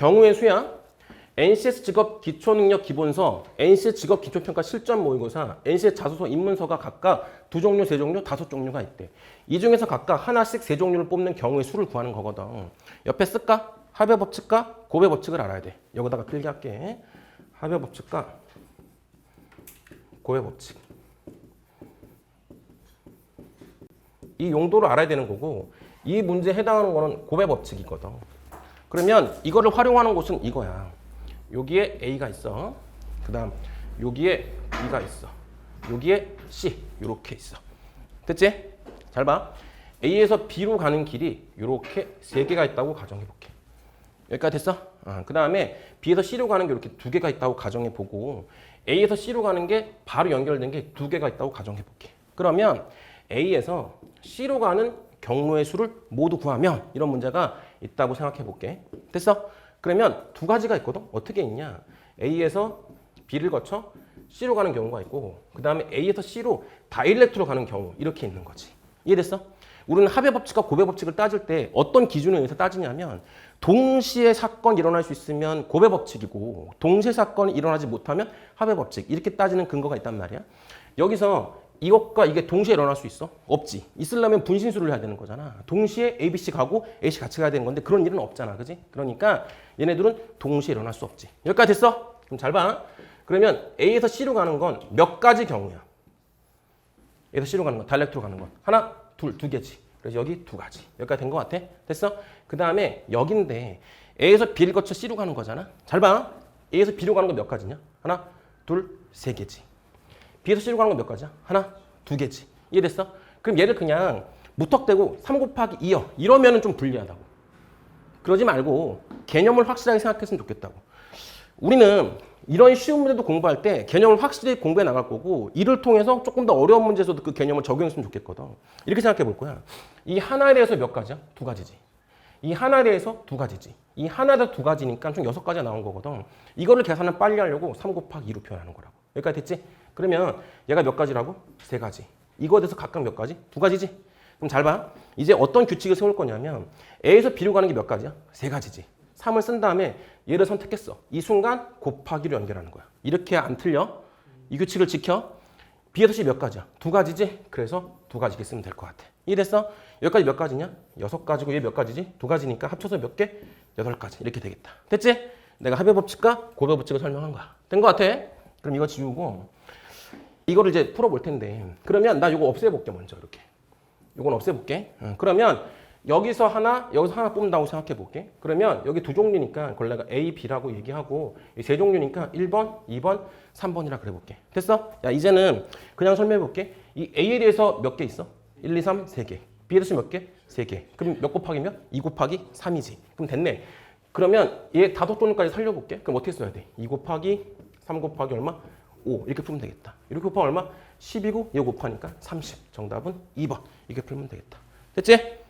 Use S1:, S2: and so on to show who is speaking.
S1: 경우의 수야. NCS 직업 기초능력 기본서, NCS 직업 기초평가 실전 모의고사, NCS 자소서 입문서가 각각 두 종류, 세 종류, 다섯 종류가 있대. 이 중에서 각각 하나씩 세 종류를 뽑는 경우의 수를 구하는 거거든. 옆에 쓸까? 합의 법칙과 고배 법칙을 알아야 돼. 여기다가 필기할게. 합의 법칙과 고배 법칙. 이 용도를 알아야 되는 거고 이 문제에 해당하는 거는 고배 법칙이거든. 그러면 이거를 활용하는 곳은 이거야. 여기에 A가 있어. 그 다음 여기에 B가 있어. 여기에 C 이렇게 있어. 됐지? 잘 봐. A에서 B로 가는 길이 이렇게 세 개가 있다고 가정해 볼게. 여기까지 됐어? 아, 그 다음에 B에서 C로 가는 게 이렇게 두 개가 있다고 가정해 보고 A에서 C로 가는 게 바로 연결된 게 두 개가 있다고 가정해 볼게. 그러면 A에서 C로 가는 경로의 수를 모두 구하면 이런 문제가 있다고 생각해 볼게. 됐어? 그러면 두 가지가 있거든. 어떻게 있냐? A에서 B를 거쳐 C로 가는 경우가 있고 그 다음에 A에서 C로 다이렉트로 가는 경우 이렇게 있는 거지. 이해됐어? 우리는 합의 법칙과 고배 법칙을 따질 때 어떤 기준에 의해서 따지냐면 동시에 사건이 일어날 수 있으면 고배 법칙이고 동시에 사건이 일어나지 못하면 합의 법칙 이렇게 따지는 근거가 있단 말이야. 여기서 이것과 이게 동시에 일어날 수 있어? 없지. 있으려면 분신술을 해야 되는 거잖아. 동시에 A, B, C 가고 A, C 같이 가야 되는 건데 그런 일은 없잖아. 그지? 그러니까 얘네들은 동시에 일어날 수 없지. 여기까지 됐어? 그럼 잘 봐. 그러면 A에서 C로 가는 건 몇 가지 경우야. A에서 C로 가는 건, 다이렉트로 가는 건. 하나, 둘, 두 개지. 그래서 여기 두 가지. 여기까지 된 것 같아? 됐어? 그 다음에 여긴데 A에서 B를 거쳐 C로 가는 거잖아. 잘 봐. A에서 B로 가는 건 몇 가지냐? 하나, 둘, 세 개지. B에서 C로 가는 건 몇 가지야? 하나, 두 개지. 이해됐어? 그럼 얘를 그냥 무턱대고 3 곱하기 2여 이러면은 좀 불리하다고. 그러지 말고 개념을 확실하게 생각했으면 좋겠다고. 우리는 이런 쉬운 문제도 공부할 때 개념을 확실히 공부해 나갈 거고 이를 통해서 조금 더 어려운 문제에서도 그 개념을 적용했으면 좋겠거든. 이렇게 생각해 볼 거야. 이 하나에 대해서 몇 가지야? 두 가지지. 이 하나에 대해서 두 가지지. 이 하나에 대해서 두 가지니까 총 여섯 가지가 나온 거거든. 이거를 계산을 빨리 하려고 3 곱하기 2로 표현하는 거라고. 여기까지 됐지? 그러면 얘가 몇 가지라고? 세 가지. 이거에 대해서 각각 몇 가지? 두 가지지? 그럼 잘 봐. 이제 어떤 규칙을 세울 거냐면 A에서 B로 가는 게 몇 가지야? 세 가지지. 3을 쓴 다음에 얘를 선택했어. 이 순간 곱하기로 연결하는 거야. 이렇게 안 틀려. 이 규칙을 지켜. B에서 C 몇 가지야? 두 가지지? 그래서 두 가지 게 쓰면 될 것 같아. 이해됐어? 여기까지 몇 가지냐? 여섯 가지고 얘 몇 가지지? 두 가지니까 합쳐서 몇 개? 여덟 가지. 이렇게 되겠다. 됐지? 내가 합의 법칙과 고배 법칙을 설명한 거야. 된 것 같아? 그럼 이거 지우고 이거를 이제 풀어볼 텐데 그러면 나 이거 없애볼게 먼저 이렇게. 이건 없애볼게. 응, 그러면 여기서 하나, 여기서 하나 뽑는다고 생각해 볼게. 그러면 여기 두 종류니까 그걸 내가 A, B라고 얘기하고 이세 종류니까 1번, 2번, 3번이라 그래 볼게. 됐어? 야, 이제는 그냥 설명해 볼게. 이 A에 대해서 몇 개 있어? 1, 2, 3, 3개. B에 대해서 몇 개? 3개. 그럼 몇 곱하기 몇? 2 곱하기 3이지. 그럼 됐네. 그러면 얘 다섯 종류까지 살려볼게. 그럼 어떻게 써야 돼? 2 곱하기 3 곱하기 얼마? 5 이렇게 풀면 되겠다. 이렇게 곱하면 얼마? 10이고 얘 곱하니까 30. 정답은 2번. 이렇게 풀면 되겠다. 됐지?